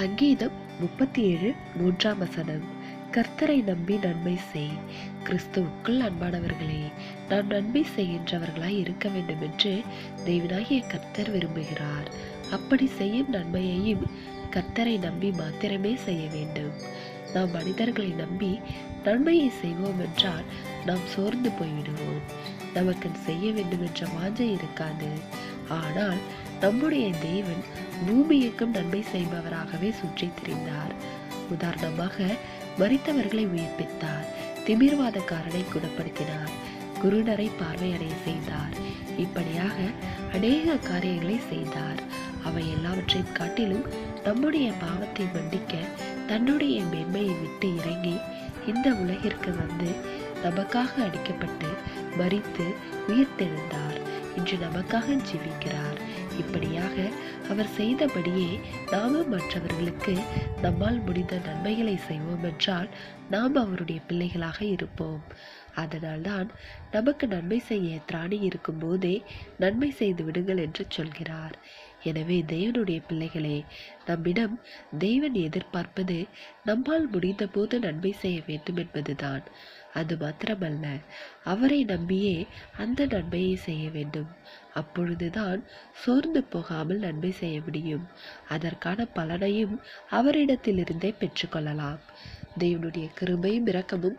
சங்கீதம் முப்பத்தி ஏழு மூன்றாம் வசனம். கர்த்தரை நம்பி நன்மை செய். கிறிஸ்துவுக்குள் அன்பானவர்களே நாம் நன்மை செய்கின்றவர்களாய் இருக்க வேண்டும் என்று தெய்வனாகிய கர்த்தர் விரும்புகிறார். அப்படி செய்யும் நன்மையையும் கர்த்தரை நம்பி மாத்திரமே செய்ய வேண்டும். நாம் மனிதர்களை நம்பி நன்மையை செய்வோம் என்றால் நாம் சோர்ந்து போய்விடுவோம். நமக்கு செய்ய வேண்டும் என்ற வாஞ்சை இருக்காது. ஆனால் நம்முடைய தேவன் பூமியெங்கும் நன்மை செய்பவராகவே சுற்றி திரிந்தார். உதாரணமாக மறித்தவர்களை உயிர்ப்பித்தார். திமிர்வாதக்காரனை குணப்படுத்தினார். குருடரை பார்வையடைய செய்தார். இப்படியாக அநேக காரியங்களை செய்தார். அவை எல்லாவற்றையும் காட்டிலும் நம்முடைய பாவத்தை மன்னிக்க தன்னுடைய மேன்மையை விட்டு இறங்கி இந்த உலகிற்கு வந்து நமக்காக அடிக்கப்பட்டு மறித்து உயிர்த்தெழுந்தார். இன்று நமக்காக ஜீவிக்கிறார். இப்படியாக அவர் செய்தபடியே நாமும் மற்றவர்களுக்கு நம்மால் முடிந்த நன்மைகளை செய்வோம் என்றால் நாம் அவருடைய பிள்ளைகளாக இருப்போம். அதனால்தான் நமக்கு நன்மை செய்ய திராணி இருக்கும் போதே நன்மை செய்து விடுங்கள் என்று சொல்கிறார். எனவே தேவனுடைய பிள்ளைகளே நம்மிடம் தேவன் எதிர்பார்ப்பது நம்மால் முடிந்த போது நன்மை செய்ய வேண்டும் என்பதுதான். அது மாத்திரமல்ல அவரை நம்பியே அந்த நன்மையை செய்ய வேண்டும். அப்பொழுதுதான் சோர்ந்து போகாமல் நன்மை செய்ய முடியும். அதற்கான பலனையும் அவரிடத்திலிருந்தே பெற்றுக்கொள்ளலாம். தேவனுடைய கிருபையும் இரக்கமும்